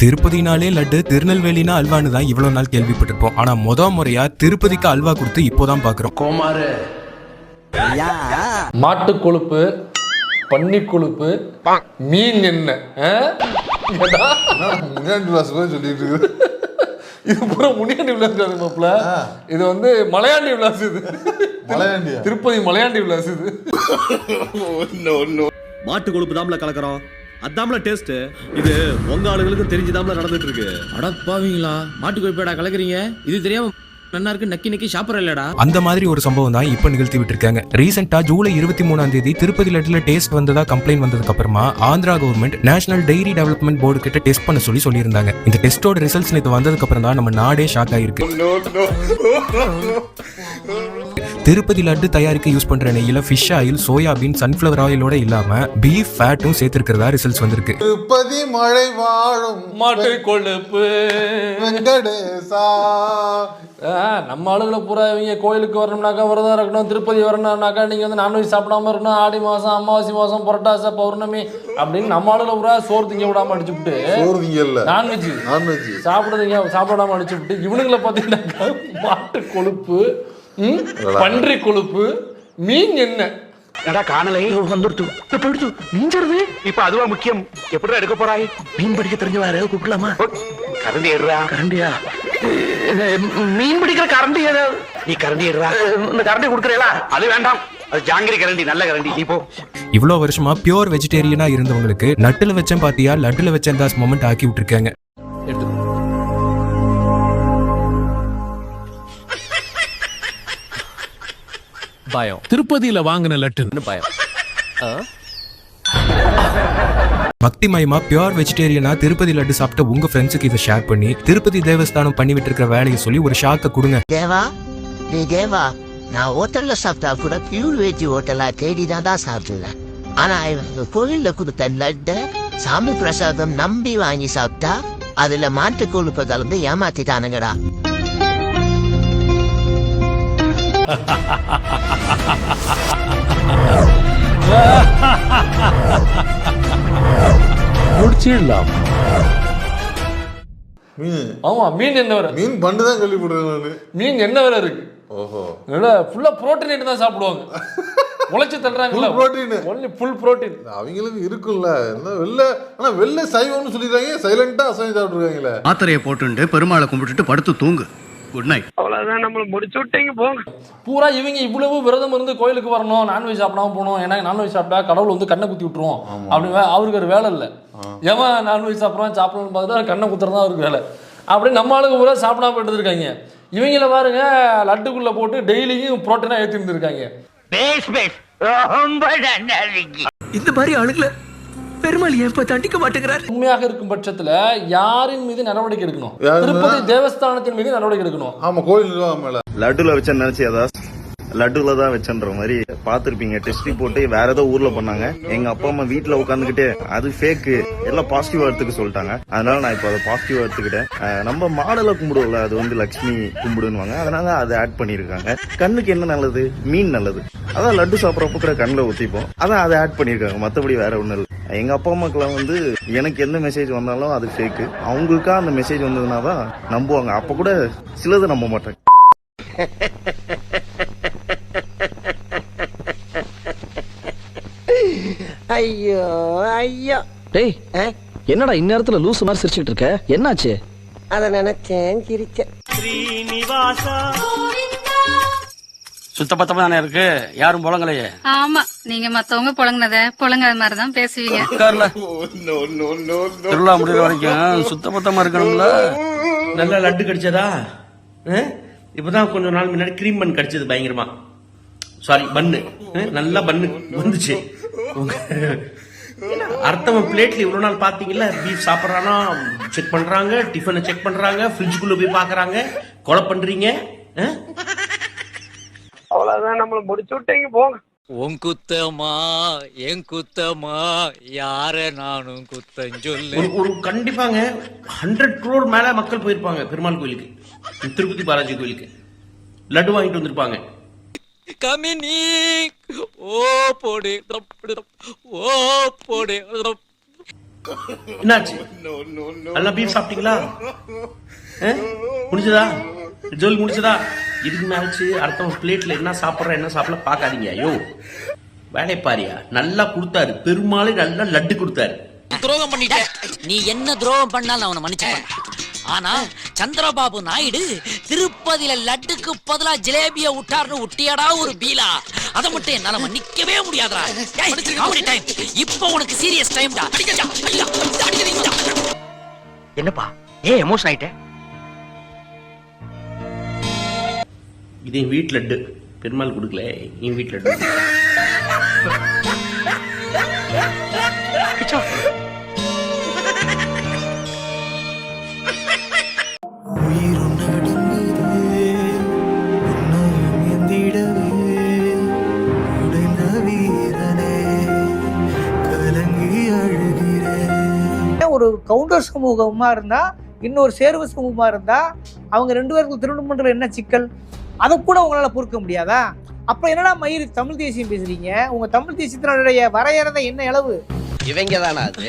திருப்பதினாலே லட்டு திருநெல்வேலினா அல்வான்னு தான் இவ்வளவு நாள் கேள்விப்பட்டிருப்போம். ஆனா முத முறையா திருப்பதிக்கு அல்வா கொடுத்து இப்போதான் பாக்குறோம். கோமாரு மாட்டு கொழுப்பு பன்னி கொழுப்பு மீன் போய் சொல்லிட்டு இருக்கு இது பூரா முனியாண்டி கிடையாது மாப்ள. இது வந்து மலையாண்டி விலாஸ் இது. மலையாண்டியா? திருப்பதி மலையாண்டி விலாஸ் இது. மாட்டு கொழுப்பு தாம்ல கலக்கறோம். அதாம்ல டேஸ்ட் இது உங்க ஆளுங்களுக்கு தெரிஞ்சுதாம்ல நடந்துட்டு இருக்கு. அட பாவீங்களா மாட்டு கோழிப்பேடா கலக்குறீங்க? இது தெரியாம நன்னா இருக்கு நக்கி நக்கி சாப்பிட்ற இல்லடா. அந்த மாதிரி ஒரு சம்பவம் தான் இப்ப நிகழ்த்தி விட்டுருக்காங்க. ரீசெண்டா ஜூலை இருபத்தி மூணாம் தேதி திருப்பதி லட்டுல டேஸ்ட் வந்ததா கம்ப்ளைண்ட் வந்ததுக்கு அப்புறமா Andhra government national dairy development board கிட்ட டெஸ்ட் பண்ண சொல்லி சொல்லியிருந்தாங்க. இந்த டெஸ்டோட ரிசல்ட்ஸ் நேற்று வந்ததுக்கு அப்புறம் தான் நம்ம நாடே ஷாக் ஆயிருக்கு. திருப்பதி லட்டு தயாரிக்க யூஸ் பண்ற நெய்யில ஃபிஷ் ஆயில் சோயாபீன் சன்ஃபிளவர் ஆயிலோட இல்லாம பீஃப் ஃபேட்டும் சேர்த்திருக்கிறதா ரிசல்ட்ஸ் வந்திருக்கு. திருப்பதி மழை வாழும் மாட்டு கொழுப்பு. வெங்கடேசா. ஆ, நம்ம ஆளுகளை பூரா இவங்க கோயிலுக்கு வரணும்னாக்கா விரதம் இருக்கணும் திருப்பதி வரணும்னாக்கா நீங்கள் வந்து நான்வெஜ் சாப்பிடாம இருக்கணும் ஆடி மாதம் அமாவாசி மாதம் புரட்டாச பௌர்ணமி அப்படின்னு நம்ம ஆளுகளை பூரா சோறு திங்க விடாமல் அடிச்சுட்டு சோறு திங்க இல்லை. நான்வெஜ் நான்வெஜ் சாப்பிடுறீங்க சாப்பிடாமல் அடிச்சுட்டு இவனுங்களை பார்த்தீங்கன்னாக்கா மாட்டு கொழுப்பு பன்றி கொழுப்பு மீன் என்ன எடா காணலை. வந்துடுத்து. இப்ப இப்ப அதுவா முக்கியம். எப்படிடா எடுக்க போறாய்? மீன் படிக்க தெரிஞ்சவாரு கூப்பிடலாமா? கரண்டி கரண்டியா? மீன் பிடிக்கிற கரண்டி ஏதாவது நீ கரண்டி எடுறா. இந்த கரண்டி கொடுக்குறீங்களா? அது வேண்டாம். ஜாங்கிரி கரண்டி நல்ல கரண்டி. நீ போ. இவ்வளவு வருஷமா பியூர் வெஜிடேரியனா இருந்தவங்களுக்கு நட்டுல வச்சேன் பாத்தியா? லட்டுல வச்சேன் தாஸ் மொமெண்ட் ஆக்கி விட்டுருக்காங்க. பயம். திருப்பதியில வாங்கின லட்டுன்னு பயம். பக்தி மயமா பியூர் வெஜிடேரியனா திருப்பதி லட்டு சாப்பிட்ட உங்க ஃப்ரெண்ட்ஸுக்கு இதை ஷேர் பண்ணி திருப்பதி தேவஸ்தானம் பண்ணி விட்டு வேலையை சொல்லி ஒரு ஷாக்க கொடுங்க. தேவா நீ தேவா நான் ஹோட்டல்ல சாப்பிட்டா கூட பியூர் வெஜ் ஹோட்டலா தேடி தான் தான் சாப்பிடுவேன். ஆனா இவங்க கோயில்ல கொடுத்த லட்டை சாமி பிரசாதம் நம்பி வாங்கி சாப்பிட்டா அதுல மாட்டு கொழுப்பு கலந்து ஏமாத்திட்டானுங்கடா. முடிச்சிடலாம். மீன். ஆமா மீன் எண்ணெய் வேற மீன் பண்ணு தான் கேள்விப்படுறேன் நானு. மீன் எண்ணெய் வேற இருக்கு? ஓஹோ. ஃபுல்லா புரோட்டீன் தான் சாப்பிடுவாங்க. உழைச்சு தள்ளுறாங்கல்ல Full protein. Only full protein அவங்களுக்கு இருக்குல்ல. என்ன வெளில ஆனா வெளில சைவம்னு சொல்லிடுறாங்க சைலண்டா அசைவம் சாப்பிட்டுருக்காங்களே. மாத்திரையை போட்டுட்டு பெருமாளை கும்பிட்டுட்டு படுத்து தூங்கு. குட் நைட் அவ்வளவுதான் நம்மள முடிச்சு விட்டீங்க போங்க பூரா இவங்க இவ்வளவு விரதம் இருந்து கோயிலுக்கு வரணும் நான்வெஜ் சாப்பிடாம போகணும் ஏன்னா நான்வெஜ் சாப்பிட்டா கடவுள் வந்து கண்ணை குத்தி விட்டுருவோம் அப்படின்னு அவருக்கு ஒரு வேலை இல்லை. எவன் நான்வெஜ் சாப்பிட்றான் சாப்பிடணும்னு பார்த்துட்டு கண்ணை குத்துறது தான் அவருக்கு வேலை. அப்படி நம்ம ஆளுங்க பூரா சாப்பிடாம போயிட்டு இருக்காங்க இவங்கள பாருங்க லட்டுக்குள்ள போட்டு டெய்லியும் புரோட்டீனா ஏற்றி இருந்திருக்காங்க. இந்த மாதிரி ஆளுங்களை பெருமாள் ஏன் இப்ப தண்டிக்க மாட்டேங்கிறார்? உண்மையாக இருக்கும் பட்சத்துல யாரின் மீது நடவடிக்கை எடுக்கணும்? திருப்பதி தேவஸ்தானத்தின் மீது நடவடிக்கை எடுக்கணும். ஆமா கோயில் நிர்வாகம் மேல. லட்டுல வச்சேன்னு நினைச்சு அதாவது லட்டுல தான் வச்சேன்ற மாதிரி பாத்திருப்பீங்க டெஸ்ட் போட்டு வேற ஏதோ ஊர்ல பண்ணாங்க. எங்க அப்பா அம்மா வீட்டுல உட்காந்துக்கிட்டு அது ஃபேக்கு எல்லாம் பாசிட்டிவா எடுத்துக்க சொல்லிட்டாங்க. அதனால நான் இப்போ அதை பாசிட்டிவா எடுத்துக்கிட்டேன் நம்ம மாடலை கும்பிடுவோம்ல அது வந்து லக்ஷ்மி கும்பிடுன்னுவாங்க. அதனால அதை ஆட் பண்ணிருக்காங்க கண்ணுக்கு என்ன நல்லது? மீன் நல்லது. அதான் லட்டு சாப்பிட்றப்ப கூட கண்ணில் ஊத்திப்போம். அதான் அதை ஆட் பண்ணிருக்காங்க மத்தபடி வேற ஒண்ணும் இல்லை. எங்க அப்பா அம்மாக்கெல்லாம் வந்து எனக்கு எந்த மெசேஜ் வந்தாலும் அது ஃபேக்கு அவங்களுக்கா அந்த மெசேஜ் வந்ததுனா தான் நம்புவாங்க. அப்ப கூட சிலது நம்ப மாட்டாங்க. ஐயோ ஐயோ. டேய் என்னடா இந்நேரத்துல லூசு மாதிரி சிரிச்சுக்கிட்டு இருக்க? என்னாச்சு? அத நினைச்சேன் சிரிச்சேன். சுத்தபத்தமா தானே இருக்கு? யாரும் புலங்கலையே? ஆமா. நீங்க மத்தவங்க புழங்கினத புழங்காத மாதிரி தான் பேசுவீங்க. உட்கார்ல. திருவிழா முடிகிற வரைக்கும் சுத்தபத்தமா இருக்கணும்ல? நல்லா லட்டு கடிச்சதா? இப்பதான் கொஞ்ச நாள் முன்னாடி கிரீம் பன் கடிச்சது பயங்கரமா. சாரி பன்னு நல்லா பன்னு வந்துச்சு. அர்த்தம் பிளேட்ல இவ்வளவு நாள் பாத்தீங்கல்ல பீஃப் சாப்பிட்றானா செக் பண்றாங்க டிஃபனை செக் பண்றாங்க ஃப்ரிட்ஜுக்குள்ள போய் பாக்குறாங்க கொலை பண்றீங்க ஆ? அவ்வளவுதான் நம்மள முடிச்சு விட்டீங்க போங்க. உன் குத்தமா என் குத்தமா யார நானும் குத்தம் சொல்லு. ஒரு கண்டிப்பாங்க ஹண்ட்ரட் க்ரோர் மேல மக்கள் போயிருப்பாங்க பெருமாள் கோயிலுக்கு. திருப்பதி பாலாஜி கோயிலுக்கு. லட்டு வாங்கிட்டு வந்திருப்பாங்க. கமினி ஓ போடு ஓ போடு என்னாச்சு? நல்லா பீஃப் சாப்பிட்டீங்களா? முடிஞ்சதா? ஜோல் முடிச்சதா இதுக்கு மேலச்சு அடுத்தவங்க பிளேட்ல என்ன சாப்பிட்ற என்ன சாப்பிடல பார்க்காதீங்க. ஐயோ. வேலை பாரியா. நல்லா கொடுத்தாரு. பெருமாளே நல்லா லட்டு கொடுத்தாரு. துரோகம் பண்ணிட்ட நீ என்ன துரோகம் பண்ணாலும் அவனை மன்னிச்சுப்பான். ஆனா சந்திரபாபு நாயுடு திருப்பதியில லட்டுக்கு பதிலா ஜிலேபிய விட்டாருன்னு விட்டியாடா ஒரு பீலா. அதை மட்டும் என்னால மன்னிக்கவே முடியாதுடா. காமெடி டைம் இப்போ உனக்கு சீரியஸ் டைம்டா என்னப்பா? ஏன் எமோஷன் ஆயிட்ட? இது என் வீட்டு லட்டு. பெருமாள் கொடுக்கல என் வீட்டு லட்டு. ஒரு கவுண்டர் சமூகமா இருந்தா இன்னொரு சேர்வு சமூகமா இருந்தா அவங்க ரெண்டு பேருக்கு திருமணம் என்ன சிக்கல்? அதை கூட உங்களால பொறுக்க முடியாதா? அப்ப என்னடா மயிர் தமிழ் தேசியம் பேசுறீங்க? உங்க தமிழ் தேசியத்தினுடைய வரையறதை என்ன அளவு? இவங்க தானா அது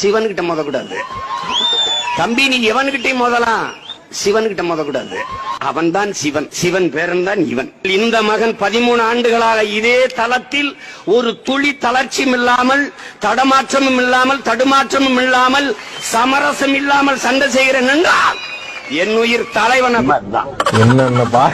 சிவன்கிட்ட மோதக்கூடாது. தம்பி நீ எவன்கிட்டயும் மோதலாம். சிவன்கிட்ட மோதக்கூடாது. அவன்தான் சிவன். சிவன் பேரன் தான் இவன். இந்த மகன் பதிமூணு ஆண்டுகளாக இதே தளத்தில் ஒரு துளி தளர்ச்சியும் இல்லாமல் தடமாற்றமும் இல்லாமல் தடுமாற்றமும் இல்லாமல் சமரசம் இல்லாமல் சண்டை செய்கிறேன் என்றால் என் உயிர் தலைவன தான் என்னென்ன பா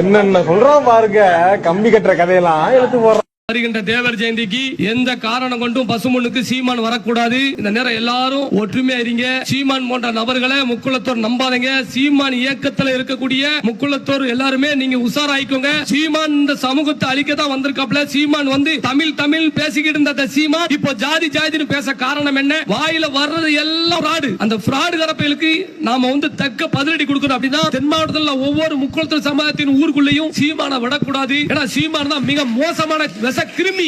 என்னென்ன சொல்றான் பாருங்க. கம்பி கட்டுற கதையெல்லாம் எடுத்து போடுறான். வருகின்ற தேவர் ஜெயந்திக்கு எந்த காரணம் கொண்டும் பசுமண்ணுக்கு சீமான் வரக்கூடாது. இந்த நேரம் எல்லாரும் ஒற்றுமையா இருங்க. சீமான் போன்ற நபர்களை முக்குளத்தோர் நம்பாதீங்க. சீமான் இயக்கத்துல இருக்கக்கூடிய முக்குளத்தோர் எல்லாருமே நீங்க உஷாராயிக்கோங்க. சீமான் இந்த சமூகத்தை அழிக்க தான் வந்திருக்காப்ல சீமான் வந்து தமிழ் தமிழ் பேசிக்கிட்டு இருந்த சீமான் இப்போ ஜாதி ஜாதின்னு பேச காரணம் என்ன? வாயில வர்றது எல்லாம் ஃப்ராடு அந்த ஃப்ராடு கரப்பைகளுக்கு நாம வந்து தக்க பதிலடி கொடுக்கணும் அப்படின்னா தென் மாவட்டத்தில் ஒவ்வொரு முக்குளத்தோர் சமுதாயத்தின் ஊருக்குள்ளேயும் சீமானை விடக்கூடாது. ஏன்னா சீமான் தான் மிக மோசமான விஷ கிருமி.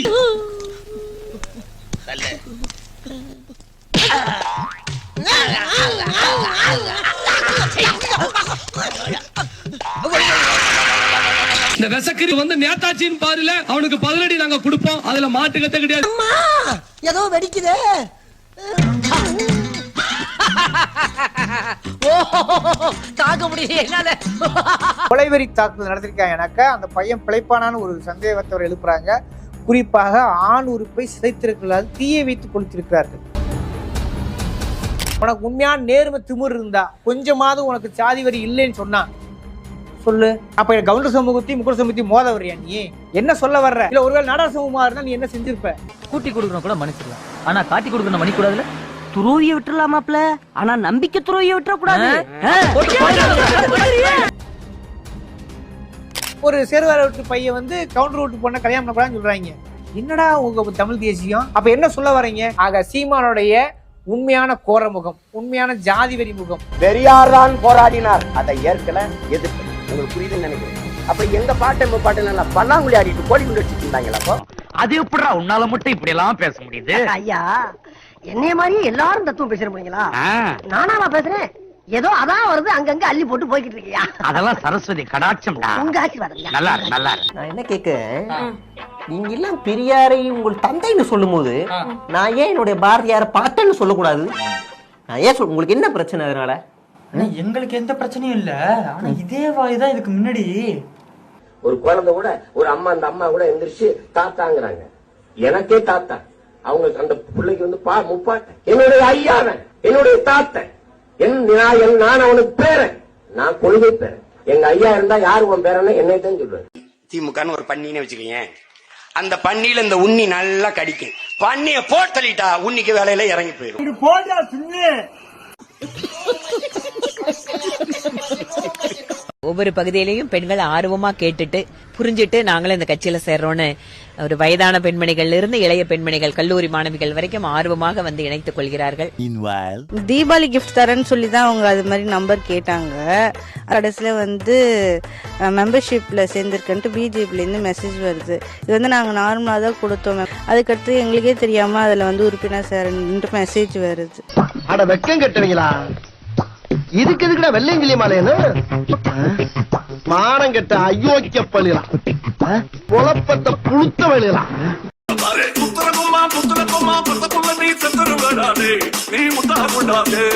இந்த விசக்கிரி வந்து நேதாச்சின்னு பாருல அவனுக்கு பதிலடி நாங்க கொடுப்போம். அதுல மாட்டுக்கத்த கிடையாது. ஏதோ வெடிக்குதே. தாங்க முடியல என்னால. கொலைவெறி தாக்குதல் நடத்திருக்காங்கனாக்கா அந்த பையன் பிழைப்பானான்னு ஒரு சந்தேகத்தவர் எழுப்புறாங்க. குறிப்பாக ஆண் உறுப்பை சிதைத்திருக்கிறார்கள் தீயை வைத்து கொளுத்திருக்கிறார்கள். உனக்கு உண்மையான நேர்மை திமிர் இருந்தா கொஞ்சமாவது உனக்கு சாதி வரி இல்லைன்னு சொன்னா சொல்லு. அப்ப கவுண்டர் சமூகத்தையும் முக்குள சமூகத்தையும் மோத வர்றியா நீ? என்ன சொல்ல வர்ற? இல்ல ஒருவேளை நாடார் சமூகமா இருந்தா நீ என்ன செஞ்சிருப்ப? கூட்டி கொடுக்கணும் கூட மன்னிச்சிடலாம். ஆனா காட்டி கொடுக்கணும் மன்னிக்கூடாதுல துரோவிய விட்டுறலாமாப்ல? ஆனா நம்பிக்கை துரோவிய விட்டுற கூடாது ஒரு சேர்வார விட்டு பையன் வந்து கவுண்டர் விட்டு பொண்ணை கல்யாணம் பண்ணக்கூடாதுன்னு சொல்றாங்க. என்னடா உங்க தமிழ் தேசியம்? அப்ப என்ன சொல்ல வர்றீங்க ஆக சீமானுடைய உண்மையான கோர முகம் உண்மையான ஜாதி வெறி முகம். பெரியார் தான் போராடினார். அதை ஏற்கல எதிர்ப்பு உங்களுக்கு புரியுதுன்னு நினைக்கிறேன். அப்ப எங்க பாட்டு எங்க பாட்டு நல்லா பல்லாங்குழி ஆடிட்டு கோழி குண்டு வச்சுட்டு இருந்தாங்களா அப்போ? அது எப்படிடா உன்னால மட்டும் இப்படி எல்லாம் பேச முடியுது? ஐயா என்னைய மாதிரி எல்லாரும் தத்துவம் பேசுற முடியுங்களா நானா பேசுறேன்? ஏதோ அதான் வருது அங்கங்க அள்ளி போட்டு போய்கிட்டு இருக்கியா? அதெல்லாம் சரஸ்வதி கடாட்சம்டா. உங்க ஆசீர்வாதம் நல்லா இருக்கு, நல்லா இருக்கு. நான் என்ன கேட்க நீங்க எல்லாம் பெரியாரை உங்கள் தந்தைன்னு சொல்லும்போது நான் ஏன் என்னுடைய பாரதியார பாட்டன்னு சொல்லக்கூடாது? நான் ஏன் சொல் உங்களுக்கு என்ன பிரச்சனை அதனால? எங்களுக்கு எந்த பிரச்சனையும் இல்ல. ஆனா இதே வாய் தான் இதுக்கு முன்னாடி. ஒரு குழந்தை கூட ஒரு அம்மா அந்த அம்மா கூட எந்திரிச்சு தாத்தாங்கிறாங்க. எனக்கே தாத்தா. அவங்க அந்த பிள்ளைக்கு வந்து பா முப்பா என்னுடைய ஐயாவன் என்னுடைய தாத்தன் என் நான் என் நான் அவனுக்கு பேரன். நான் கொள்கை பேரன். எங்க ஐயா இருந்தா யாரு உன் பேரன்னு என்னை தான் சொல்லுவேன். திமுகன்னு ஒரு பண்ணின்னு வச்சுக்கீங்க அந்த பண்ணியில இந்த உண்ணி நல்லா கடிக்கும். பண்ணிய போட்டலிட்டா உன்னிக்கு வேலையில இறங்கி போயிடும். ஒவ்வொரு பகுதியிலையும் பெண்கள் ஆர்வமா கேட்டுட்டு புரிஞ்சிட்டு நாங்களும் இந்த கட்சியில சேர்றோம்னு ஒரு வயதான பெண்மணிகள்ல இருந்து இளைய பெண்மணிகள் கல்லூரி மாணவிகள் வரைக்கும் ஆர்வமாக வந்து இணைத்துக் கொள்கிறார்கள். தீபாவளி கிஃப்ட் தரேன்னு சொல்லி தான் அவங்க அது மாதிரி நம்பர் கேட்டாங்க. கடைசியில் வந்து மெம்பர்ஷிப்பில் சேர்ந்துருக்கன்ட்டு பிஜேபிலேருந்து மெசேஜ் வருது. இது வந்து நாங்கள் நார்மலாக தான் கொடுத்தோம். அதுக்கடுத்து எங்களுக்கே தெரியாமல் அதில் வந்து உறுப்பினர் சேரன்ட்டு மெசேஜ் வருது. அட வெக்கம் கட்டுவீங்களா? இதுக்கு எதுக்குடா வெள்ளையங்கிலி மாலையன்னு மானம் கெட்ட அயோக்கிய பள்ளிலாம். குழப்பத்தை புழுத்த வேலையலாம் நீ செத்துருவடாதே நீ முத்தா கொண்டாதே.